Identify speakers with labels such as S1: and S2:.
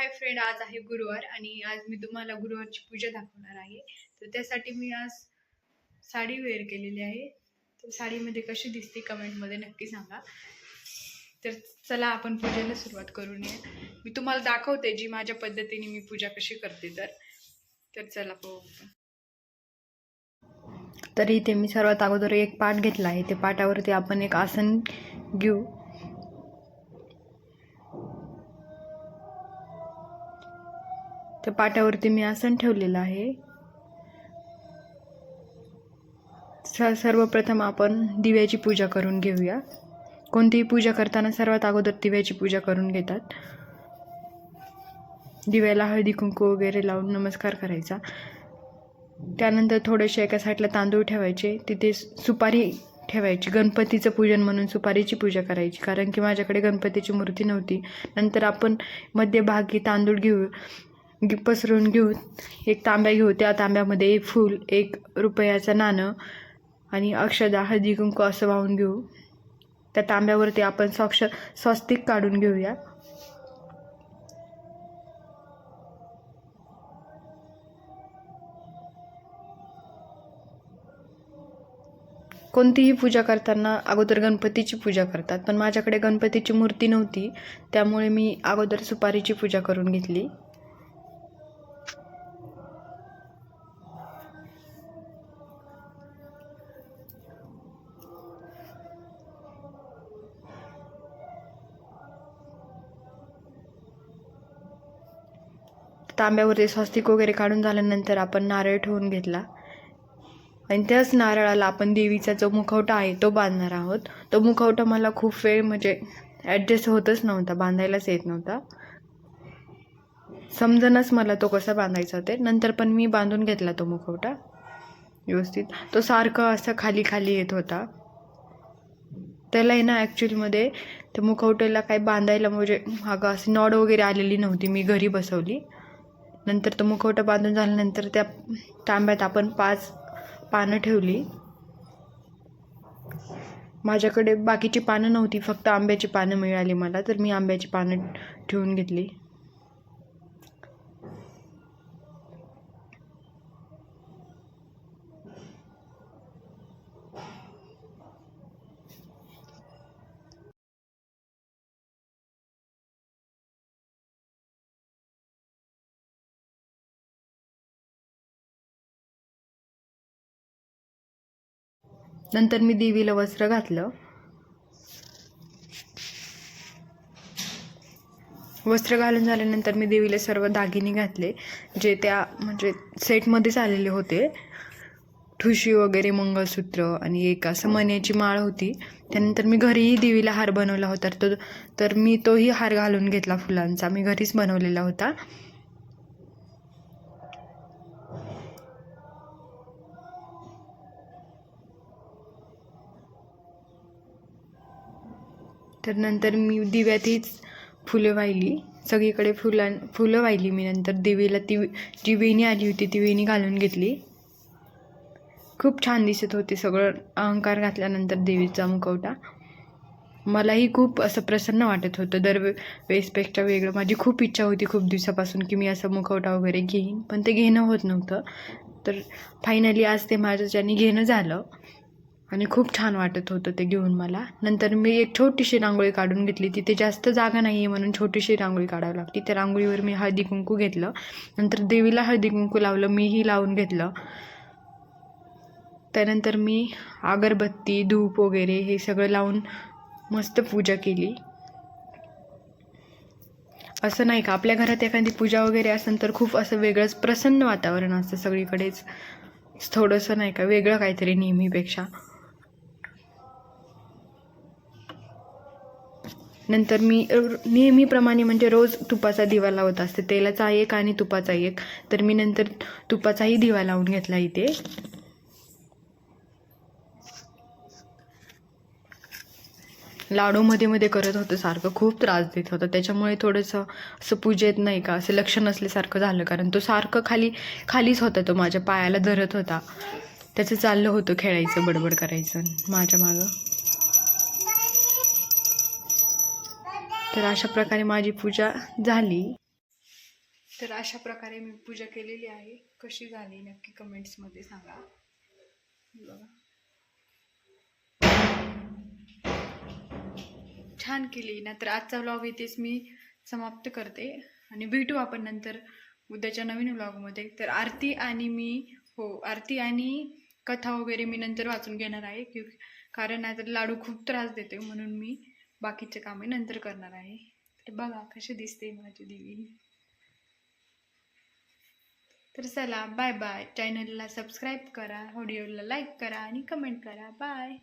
S1: Hi friend आज आहे गुरुवार आणि आज मी तुम्हाला गुरुवारची पूजा दाखवणार आहे. तर त्यासाठी मी आज साडी वेअर केलेली आहे. तर साडीमध्ये कशी दिसते कमेंटमध्ये नक्की सांगा. तर चला आपण पूजेला सुरुवात करून या मी तुम्हाला दाखवते जी माझ्या पद्धतीने मी पूजा कशी करते तर. तर चला पाहू
S2: तर इथे मी सर्वात अगोदर एक पाठ घेतला आहे. ते पाटावरती आपण एक आसन घेऊ. त्या पाटावरती मी आसन ठेवलेलं आहे. स सर्वप्रथम आपण दिव्याची पूजा करून घेऊया. कोणतीही पूजा करताना सर्वात अगोदर दिव्याची पूजा करून घेतात. दिव्याला हळदी कुंकू वगैरे लावून नमस्कार करायचा. त्यानंतर थोडेसे एका साईडला तांदूळ ठेवायचे. तिथे सुपारी ठेवायची. गणपतीचं पूजन म्हणून सुपारीची पूजा करायची. कारण की माझ्याकडे गणपतीची मूर्ती नव्हती. नंतर आपण मध्यभागी तांदूळ घेऊ पसरून घेऊ एक तांब्या घेऊ. त्या तांब्यामध्ये एक फूल एक रुपयाचं नाणं आणि अक्षदा हळदी कुंकू असं वाहून घेऊ. त्या तांब्यावरती आपण स्वाक्ष स्वस्तिक काढून घेऊया. कोणतीही पूजा करताना अगोदर गणपतीची पूजा करतात. पण माझ्याकडे गणपतीची मूर्ती नव्हती त्यामुळे मी अगोदर सुपारीची पूजा करून घेतली. तांब्यावरती स्वस्तिक वगैरे काढून झाल्यानंतर आपण नारळ ठेवून घेतला. आणि त्याच नारळाला आपण देवीचा जो मुखवटा आहे तो बांधणार आहोत. तो मुखवटा मला खूप वेळ म्हणजे ॲडजस्ट होतच नव्हता बांधायलाच येत नव्हता. समजणच मला तो कसा बांधायचा ते. नंतर पण मी बांधून घेतला तो मुखवटा. व्यवस्थित. तो सारखं असं खाली खाली येत होता. त्याला आहे ना ॲक्च्युअलमध्ये त्या मुखवट्याला काही बांधायला म्हणजे अगं अशी नॉड वगैरे आलेली नव्हती. मी घरी बसवली. नंतर तो मुखवटा बांधून झाल्यानंतर त्या तांब्यात आपण पाच पानं ठेवली. माझ्याकडे बाकीची पानं नव्हती फक्त आंब्याची पानं मिळाली मला तर मी आंब्याची पानं ठेवून घेतली. नंतर मी देवीला वस्त्र घातलं. वस्त्र घालून झाल्यानंतर मी देवीला सर्व दागिने घातले जे त्या म्हणजे सेटमध्येच आलेले होते. ठुशी वगैरे मंगळसूत्र आणि एक असं मण्याची माळ होती. त्यानंतर मी घरीही देवीला हार बनवला होता. तो तर मी तोही हार घालून घेतला फुलांचा. मी घरीच बनवलेला होता. तर नंतर मी दिव्यातहीच फुलं वाहिली. सगळीकडे फुलां फुलं वाहिली मी नंतर. देवीला ती जी वेणी आली होती ती वेणी घालून घेतली. खूप छान दिसत होते सगळं. अहंकार घातल्यानंतर देवीचा मुखवटा. मलाही खूप असं प्रसन्न वाटत होतं. दर वेसपेक्षा वेळेसपेक्षा वेगळं. माझी खूप इच्छा होती खूप दिवसापासून की मी असं मुखवटा वगैरे घेईन. पण ते घेणं होत नव्हतं. तर फायनली आज ते माझं ज्यांनी घेणं झालं. आणि खूप छान वाटत होतं ते घेऊन मला. नंतर मी एक छोटीशी रांगोळी काढून घेतली. तिथे जास्त जागा नाही आहे म्हणून छोटीशी रांगोळी काढावी लागते त्या रांगोळीवर मी हळदी कुंकू घेतलं. नंतर देवीला हळदी कुंकू लावलं. मीही लावून घेतलं. त्यानंतर मी अगरबत्ती धूप वगैरे हे सगळं लावून मस्त पूजा केली. असं नाही का? आपल्या घरात एखादी पूजा वगैरे असेल तर खूप असं वेगळंच प्रसन्न वातावरण असतं सगळीकडेच. थोडंसं नाही का? वेगळं काहीतरी नेहमीपेक्षा. नंतर मी नेहमीप्रमाणे म्हणजे रोज तुपाचा दिवा लावत असते. तेलाचा एक आणि तुपाचा एक. तर मी नंतर तुपाचाही दिवा लावून घेतला इथे. लाडू मध्ये मध्ये करत होतं सारखं खूप त्रास देत होता. त्याच्यामुळे थोडंसं असं पूजेत नाही का असं लक्ष नसल्यासारखं झालं. कारण तो सारखं खाली खालीच होता तो माझ्या पायाला धरत होता. त्याचं चाललं होतं खेळायचं बडबड करायचं माझ्या मागं. तर अशा प्रकारे माझी पूजा झाली.
S1: तर अशा प्रकारे मी पूजा केलेली आहे. कशी झाली नक्की कमेंट्समध्ये सांगा. बघा. छान केली. ना तर आजचा व्लॉग इथेच मी समाप्त करते. आणि भेटू आपण नंतर उद्याच्या नवीन व्लॉगमध्ये तर आरती आणि मी हो आरती आणि कथा वगैरे मी नंतर वाचून घेणार आहे. की कारण नाहीतर लाडू खूप त्रास देते म्हणून मी बाकीचे कामे नंतर करणार आहे. तर बघा कशी दिसते माझी देवी. तर चला बाय बाय चॅनलला सबस्क्राईब करा व्हिडिओला लाईक करा आणि कमेंट करा. बाय